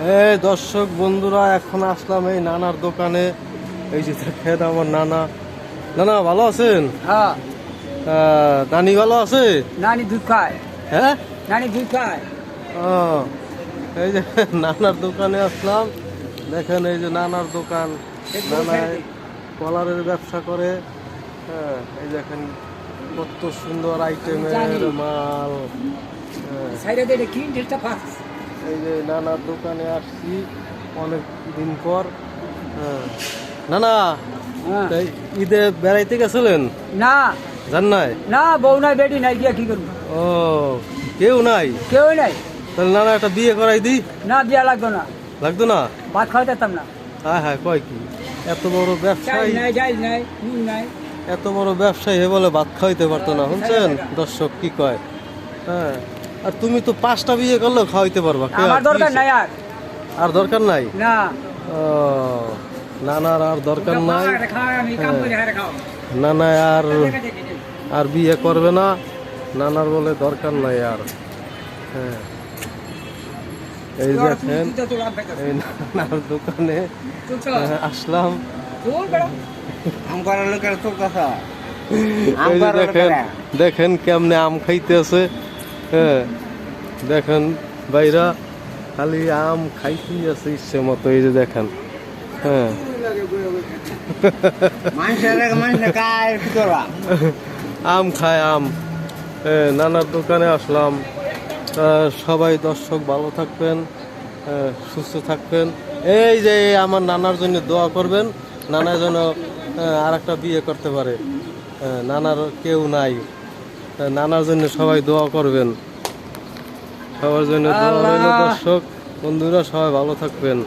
এই দর্শক বন্ধুরা এখন আসলাম এই নানার দোকানে। এই যে দেখেন আমার নানা। নানা ভালো আছেন? হ্যাঁ। নানি ভালো আছে? নানি দুধ খায়। হ্যাঁ? নানি দুধ খায়। এই যে নানার দোকানে আসলাম। দেখেন এই যে নানার দোকান। নানা কলারের ব্যবসা করে। হ্যাঁ এই দেখেন কত সুন্দর আইটেমের মাল। হ্যাঁ। সাইডে দিয়ে কি? ডেটটা পাস। এই যে নানার দোকানে আসছি অনেক দিন পর। হ্যাঁ। নানা হ্যাঁ। তাই ঈদে বেড়াইতে গেছিলেন? না। জান নাই? না বউ নাই বেটি নাই গিয়া কি করব? ও কেউ নাই? কেউ নাই। তাহলে নানা একটা বিয়ে করাই দি। না বিয়া লাগতো না। লাগতো না? ভাত খাওয়াতে পারতাম না। হ্যাঁ হ্যাঁ কয় কি? এত বড় ব্যবসায়ী। নাই যাই নাই নাই। এত বড় ব্যবসায়ী হে বলে ভাত খাওয়াইতে পারতো না শুনছেন? দর্শক কি কয়? হ্যাঁ। আর তুমি তো পাঁচটা বিয়ে করলেও খাওয়াইতে পারবা আমার আর দরকার নাই আর। আর দরকার নাই? না। ও নানার আর দরকার নাই? হারে খাও। নানা আর আর বিয়ে করবে না? নানার বলে দরকার নাই আর। হ্যাঁ। এই দেখেন এই নানার দোকানে হ্যাঁ, আসলাম। দেখেন দেখেন কেমনে আম খাইতেছে। হ্যাঁ দেখেন বাইরা খালি আম খাইতেই আছে ইচ্ছে মতো এই যে দেখেন। হ্যাঁ। আম খায় আম। নানার দোকানে আসলাম। সবাই দর্শক ভালো থাকবেন সুস্থ থাকবেন। এই যে আমার নানার জন্য দোয়া করবেন নানা যেন আর একটা বিয়ে করতে পারে। নানার কেউ নাই। নানার জন্য সবাই দোয়া করবেন। সবার জন্য দোয়া রইল দর্শক বন্ধুরা সবাই ভালো থাকবেন।